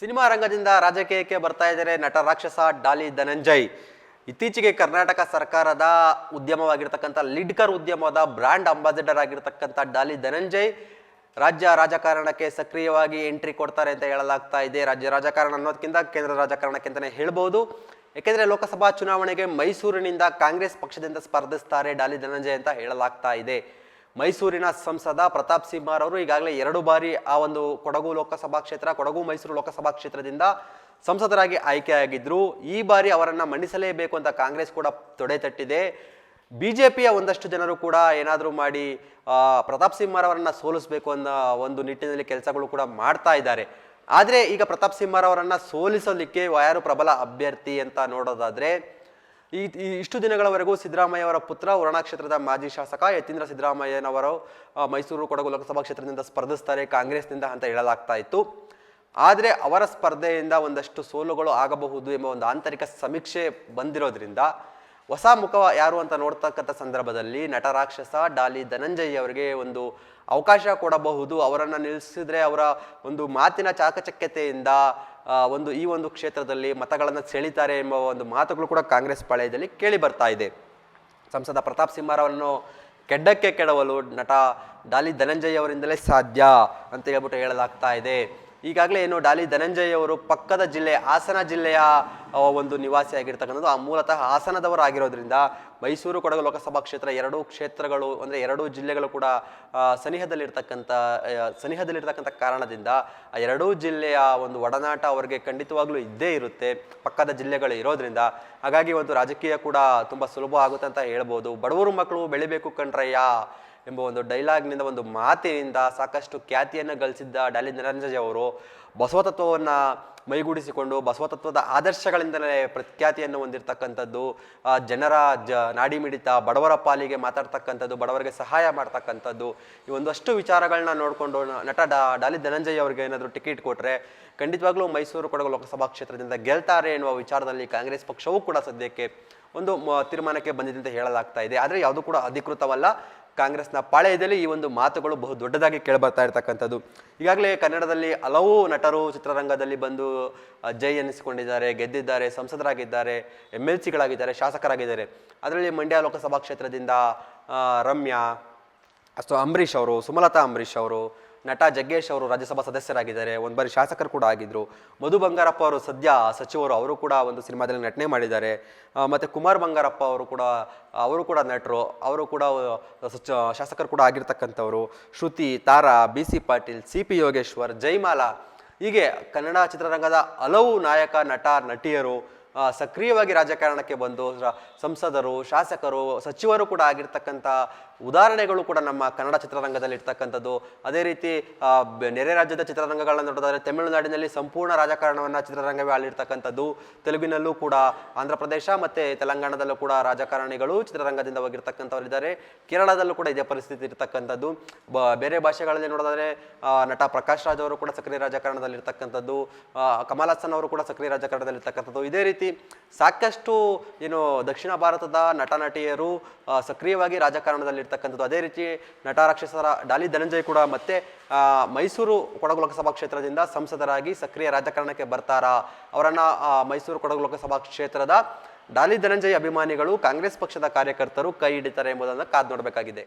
Cinema ರಂಗದಿಂದ ರಾಜಕೀಯಕ್ಕೆ ಬರ್ತಾ ಇದ್ದಾರೆ ನಟ ರಾಕ್ಷಸ ಡಾಲಿ ಧನಂಜಯ್. ಇತ್ತೀಚೆಗೆ ಕರ್ನಾಟಕ ಸರ್ಕಾರದ ಉದ್ಯಮವಾಗಿರ್ತಕ್ಕಂಥ ಲಿಡ್ಕರ್ ಉದ್ಯಮದ ಬ್ರ್ಯಾಂಡ್ ಅಂಬಾಸಿಡರ್ ಆಗಿರ್ತಕ್ಕಂಥ ಡಾಲಿ ಧನಂಜಯ್ ರಾಜ್ಯ ರಾಜಕಾರಣಕ್ಕೆ ಸಕ್ರಿಯವಾಗಿ ಎಂಟ್ರಿ ಕೊಡ್ತಾರೆ ಅಂತ ಹೇಳಲಾಗ್ತಾ ಇದೆ. ರಾಜ್ಯ ರಾಜಕಾರಣ ಅನ್ನೋದಕ್ಕಿಂತ ಕೇಂದ್ರ ರಾಜಕಾರಣಕ್ಕೆ ಅಂತಲೇ ಹೇಳ್ಬೋದು. ಏಕೆಂದರೆ ಲೋಕಸಭಾ ಚುನಾವಣೆಗೆ ಮೈಸೂರಿನಿಂದ ಕಾಂಗ್ರೆಸ್ ಪಕ್ಷದಿಂದ ಸ್ಪರ್ಧಿಸ್ತಾರೆ ಡಾಲಿ ಧನಂಜಯ್ ಅಂತ ಹೇಳಲಾಗ್ತಾ ಇದೆ. ಮೈಸೂರಿನ ಸಂಸದ ಪ್ರತಾಪ್ ಸಿಂಹರವರು ಈಗಾಗಲೇ ಎರಡು ಬಾರಿ ಆ ಒಂದು ಕೊಡಗು ಲೋಕಸಭಾ ಕ್ಷೇತ್ರ, ಕೊಡಗು ಮೈಸೂರು ಲೋಕಸಭಾ ಕ್ಷೇತ್ರದಿಂದ ಸಂಸದರಾಗಿ ಆಯ್ಕೆಯಾಗಿದ್ದರು ಈ ಬಾರಿ ಅವರನ್ನು ಮಣಿಸಲೇಬೇಕು ಅಂತ ಕಾಂಗ್ರೆಸ್ ಕೂಡ ತೊಡೆ ತಟ್ಟಿದೆ. ಬಿಜೆಪಿಯ ಒಂದಷ್ಟು ಜನರು ಕೂಡ ಏನಾದರೂ ಮಾಡಿ ಪ್ರತಾಪ್ ಸಿಂಹರವರನ್ನು ಸೋಲಿಸಬೇಕು ಅನ್ನೋ ಒಂದು ನಿಟ್ಟಿನಲ್ಲಿ ಕೆಲಸಗಳು ಕೂಡ ಮಾಡ್ತಾ ಇದ್ದಾರೆ. ಆದರೆ ಈಗ ಪ್ರತಾಪ್ ಸಿಂಹರವರನ್ನು ಸೋಲಿಸಲಿಕ್ಕೆ ಯಾರು ಪ್ರಬಲ ಅಭ್ಯರ್ಥಿ ಅಂತ ನೋಡೋದಾದ್ರೆ ಈ ಇಷ್ಟು ದಿನಗಳವರೆಗೂ ಸಿದ್ದರಾಮಯ್ಯ ಅವರ ಪುತ್ರ ವರುಣಾ ಕ್ಷೇತ್ರದ ಮಾಜಿ ಶಾಸಕ ಯತೀಂದ್ರ ಸಿದ್ದರಾಮಯ್ಯನವರು ಮೈಸೂರು ಕೊಡಗು ಲೋಕಸಭಾ ಕ್ಷೇತ್ರದಿಂದ ಸ್ಪರ್ಧಿಸ್ತಾರೆ ಕಾಂಗ್ರೆಸ್ನಿಂದ ಅಂತ ಹೇಳಲಾಗ್ತಾ ಇತ್ತು. ಆದರೆ ಅವರ ಸ್ಪರ್ಧೆಯಿಂದ ಒಂದಷ್ಟು ಸೋಲುಗಳು ಆಗಬಹುದು ಎಂಬ ಒಂದು ಆಂತರಿಕ ಸಮೀಕ್ಷೆ ಬಂದಿರೋದ್ರಿಂದ ಹೊಸ ಮುಖ ಯಾರು ಅಂತ ನೋಡ್ತಕ್ಕಂಥ ಸಂದರ್ಭದಲ್ಲಿ ನಟ ರಾಕ್ಷಸ ಡಾಲಿ ಧನಂಜಯ್ ಅವರಿಗೆ ಒಂದು ಅವಕಾಶ ಕೊಡಬಹುದು. ಅವರನ್ನು ನಿಲ್ಲಿಸಿದ್ರೆ ಅವರ ಒಂದು ಮಾತಿನ ಚಾಕಚಕ್ಯತೆಯಿಂದ ಒಂದು ಈ ಒಂದು ಕ್ಷೇತ್ರದಲ್ಲಿ ಮತಗಳನ್ನು ಸೆಳೀತಾರೆ ಎಂಬ ಒಂದು ಮಾತುಗಳು ಕೂಡ ಕಾಂಗ್ರೆಸ್ ಪಾಳ್ಯದಲ್ಲಿ ಕೇಳಿ ಬರ್ತಾ ಇದೆ. ಸಂಸದ ಪ್ರತಾಪ್ ಸಿಂಹರವನ್ನು ಕೆಡ್ಡಕ್ಕೆ ಕೆಡವಲು ನಟ ಡಾಲಿ ಧನಂಜಯ್ ಅವರಿಂದಲೇ ಸಾಧ್ಯ ಅಂತ ಹೇಳ್ಬಿಟ್ಟು ಹೇಳಲಾಗ್ತಾ ಇದೆ. ಈಗಾಗಲೇ ಏನು ಡಾಲಿ ಧನಂಜಯ್ ಅವರು ಪಕ್ಕದ ಜಿಲ್ಲೆ, ಹಾಸನ ಜಿಲ್ಲೆಯ ಒಂದು ನಿವಾಸಿ ಆಗಿರ್ತಕ್ಕಂಥದ್ದು. ಆ, ಮೂಲತಃ ಹಾಸನದವರು ಆಗಿರೋದ್ರಿಂದ ಮೈಸೂರು ಕೊಡಗು ಲೋಕಸಭಾ ಕ್ಷೇತ್ರ ಎರಡೂ ಕ್ಷೇತ್ರಗಳು, ಅಂದರೆ ಎರಡೂ ಜಿಲ್ಲೆಗಳು ಕೂಡ ಸನಿಹದಲ್ಲಿರ್ತಕ್ಕಂಥ ಸನಿಹದಲ್ಲಿರ್ತಕ್ಕಂಥ ಕಾರಣದಿಂದ ಆ ಎರಡೂ ಜಿಲ್ಲೆಯ ಒಂದು ಒಡನಾಟ ಅವರಿಗೆ ಖಂಡಿತವಾಗ್ಲೂ ಇದ್ದೇ ಇರುತ್ತೆ, ಪಕ್ಕದ ಜಿಲ್ಲೆಗಳು ಇರೋದ್ರಿಂದ. ಹಾಗಾಗಿ ಒಂದು ರಾಜಕೀಯ ಕೂಡ ತುಂಬ ಸುಲಭ ಆಗುತ್ತೆ ಅಂತ ಹೇಳ್ಬೋದು. ಬಡವರು ಮಕ್ಕಳು ಬೆಳಿಬೇಕು ಕಣ್ರಯ್ಯ. ಎಂಬ ಒಂದು ಡೈಲಾಗ್ನಿಂದ ಒಂದು ಮಾತಿನಿಂದ ಸಾಕಷ್ಟು ಖ್ಯಾತಿಯನ್ನು ಗಳಿಸಿದ್ದ ಡಾಲಿ ನಿರಂಜಯ್ ಅವರು. ಬಸವತತ್ವವನ್ನು ಮೈಗೂಡಿಸಿಕೊಂಡು ಬಸವತತ್ವದ ಆದರ್ಶಗಳಿಂದಲೇ ಪ್ರಖ್ಯಾತಿಯನ್ನು ಹೊಂದಿರತಕ್ಕಂಥದ್ದು ಜನರ ಜ, ನಾಡಿ ಮಿಡಿತ, ಬಡವರ ಪಾಲಿಗೆ ಮಾತಾಡ್ತಕ್ಕಂಥದ್ದು, ಬಡವರಿಗೆ ಸಹಾಯ ಮಾಡ್ತಕ್ಕಂಥದ್ದು, ಈ ಒಂದಷ್ಟು ವಿಚಾರಗಳನ್ನ ನೋಡಿಕೊಂಡು ನಟ ಡಾ, ಡಾಲಿ ಧನಂಜಯ್ ಅವರಿಗೆ ಏನಾದರೂ ಟಿಕೆಟ್ ಕೊಟ್ಟರೆ ಖಂಡಿತವಾಗ್ಲೂ ಮೈಸೂರು ಕೊಡಗು ಲೋಕಸಭಾ ಕ್ಷೇತ್ರದಿಂದ ಗೆಲ್ತಾರೆ ಎನ್ನುವ ವಿಚಾರದಲ್ಲಿ ಕಾಂಗ್ರೆಸ್ ಪಕ್ಷವೂ ಕೂಡ ಸದ್ಯಕ್ಕೆ ಒಂದು ತೀರ್ಮಾನಕ್ಕೆ ಬಂದಿದೆ ಅಂತ ಹೇಳಲಾಗ್ತಾ ಇದೆ. ಆದರೆ ಯಾವುದು ಕೂಡ ಅಧಿಕೃತವಲ್ಲ. ಕಾಂಗ್ರೆಸ್ನ ಪಾಳೆಯದಲ್ಲಿ ಈ ಒಂದು ಮಾತುಗಳು ಬಹು ದೊಡ್ಡದಾಗಿ ಕೇಳಬರ್ತಾ ಇರತಕ್ಕಂಥದ್ದು. ಈಗಾಗಲೇ ಕನ್ನಡದಲ್ಲಿ ಹಲವು ನಟರು ಚಿತ್ರರಂಗದಲ್ಲಿ ಬಂದು ಜೈ ಎನಿಸಿಕೊಂಡಿದ್ದಾರೆ, ಗೆದ್ದಿದ್ದಾರೆ, ಸಂಸದರಾಗಿದ್ದಾರೆ ಎಂ ಎಲ್ ಸಿಗಳಾಗಿದ್ದಾರೆ, ಶಾಸಕರಾಗಿದ್ದಾರೆ. ಅದರಲ್ಲಿ ಮಂಡ್ಯ ಲೋಕಸಭಾ ಕ್ಷೇತ್ರದಿಂದ ರಮ್ಯಾ ಅಷ್ಟು ಅಂಬರೀಷ್ ಅವರು, ಸುಮಲತಾ ಅಂಬರೀಷ್ ಅವರು ನಟ ಜಗ್ಗೇಶ್ ಅವರು ರಾಜ್ಯಸಭಾ ಸದಸ್ಯರಾಗಿದ್ದಾರೆ. ಒಂದು ಬಾರಿ ಶಾಸಕರು ಕೂಡ ಆಗಿದ್ದರು ಮಧು ಬಂಗಾರಪ್ಪ ಅವರು ಸದ್ಯ ಸಚಿವರು, ಅವರು ಕೂಡ ಒಂದು ಸಿನಿಮಾದಲ್ಲಿ ನಟನೆ ಮಾಡಿದ್ದಾರೆ. ಮತ್ತು ಕುಮಾರ್ ಬಂಗಾರಪ್ಪ ಅವರು ಕೂಡ ಅವರು ಕೂಡ ನಟರು, ಅವರು ಕೂಡ ಸಚ, ಶಾಸಕರು ಕೂಡ ಆಗಿರ್ತಕ್ಕಂಥವ್ರು. Shruti, Tara, B C Patil, C P Yogeshwar Jayamala ಹೀಗೆ ಕನ್ನಡ ಚಿತ್ರರಂಗದ ಹಲವು ನಾಯಕ, ನಟ, ನಟಿಯರು ಸಕ್ರಿಯವಾಗಿ ರಾಜಕಾರಣಕ್ಕೆ ಬಂದು ಸಂಸದರು, ಶಾಸಕರು, ಸಚಿವರು ಕೂಡ ಆಗಿರ್ತಕ್ಕಂಥ ಉದಾಹರಣೆಗಳು ಕೂಡ ನಮ್ಮ ಕನ್ನಡ ಚಿತ್ರರಂಗದಲ್ಲಿ ಇರ್ತಕ್ಕಂಥದ್ದು ಅದೇ ರೀತಿ ನೆರೆ ರಾಜ್ಯದ ಚಿತ್ರರಂಗಗಳನ್ನು ನೋಡೋದಾದರೆ ತಮಿಳುನಾಡಿನಲ್ಲಿ ಸಂಪೂರ್ಣ ರಾಜಕಾರಣವನ್ನು ಚಿತ್ರರಂಗವೇ ಆಳಿರ್ತಕ್ಕಂಥದ್ದು. ತೆಲುಗಿನಲ್ಲೂ ಕೂಡ ಆಂಧ್ರ ಪ್ರದೇಶ ಮತ್ತು ತೆಲಂಗಾಣದಲ್ಲೂ ಕೂಡ ರಾಜಕಾರಣಿಗಳು ಚಿತ್ರರಂಗದಿಂದ ಹೋಗಿರ್ತಕ್ಕಂಥವರಿದ್ದಾರೆ. ಕೇರಳದಲ್ಲೂ ಕೂಡ ಇದೇ ಪರಿಸ್ಥಿತಿ ಇರ್ತಕ್ಕಂಥದ್ದು. ಬೇರೆ ಭಾಷೆಗಳಲ್ಲಿ ನೋಡೋದಾದರೆ ನಟ ಪ್ರಕಾಶ್ ರಾಜ್ ಅವರು ಕೂಡ ಸಕ್ರಿಯ ರಾಜಕಾರಣದಲ್ಲಿರ್ತಕ್ಕಂಥದ್ದು. ಕಮಲ್ ಹಾಸನ್ ಅವರು ಕೂಡ ಸಕ್ರಿಯ ರಾಜಕಾರಣದಲ್ಲಿರ್ತಕ್ಕಂಥದ್ದು. ಇದೇ ರೀತಿ ಸಾಕಷ್ಟು, ಏನು, ದಕ್ಷಿಣ ಭಾರತದ ನಟ ನಟಿಯರು ಸಕ್ರಿಯವಾಗಿ ರಾಜಕಾರಣದಲ್ಲಿರ್ತಕ್ಕಂಥದ್ದು. ಅದೇ ರೀತಿ ನಟ ರಾಕ್ಷಸರ ಡಾಲಿ ಧನಂಜಯ್ ಕೂಡ ಮತ್ತೆ ಮೈಸೂರು ಕೊಡಗು ಲೋಕಸಭಾ ಕ್ಷೇತ್ರದಿಂದ ಸಂಸದರಾಗಿ ಸಕ್ರಿಯ ರಾಜಕಾರಣಕ್ಕೆ ಬರ್ತಾರಾ? ಅವರನ್ನ ಮೈಸೂರು ಕೊಡಗು ಲೋಕಸಭಾ ಕ್ಷೇತ್ರದ ಡಾಲಿ ಧನಂಜಯ್ ಅಭಿಮಾನಿಗಳು ಕಾಂಗ್ರೆಸ್ ಪಕ್ಷದ ಕಾರ್ಯಕರ್ತರು ಕೈ ಹಿಡಿತಾರೆ ಎಂಬುದನ್ನು ಕಾದು ನೋಡಬೇಕಾಗಿದೆ.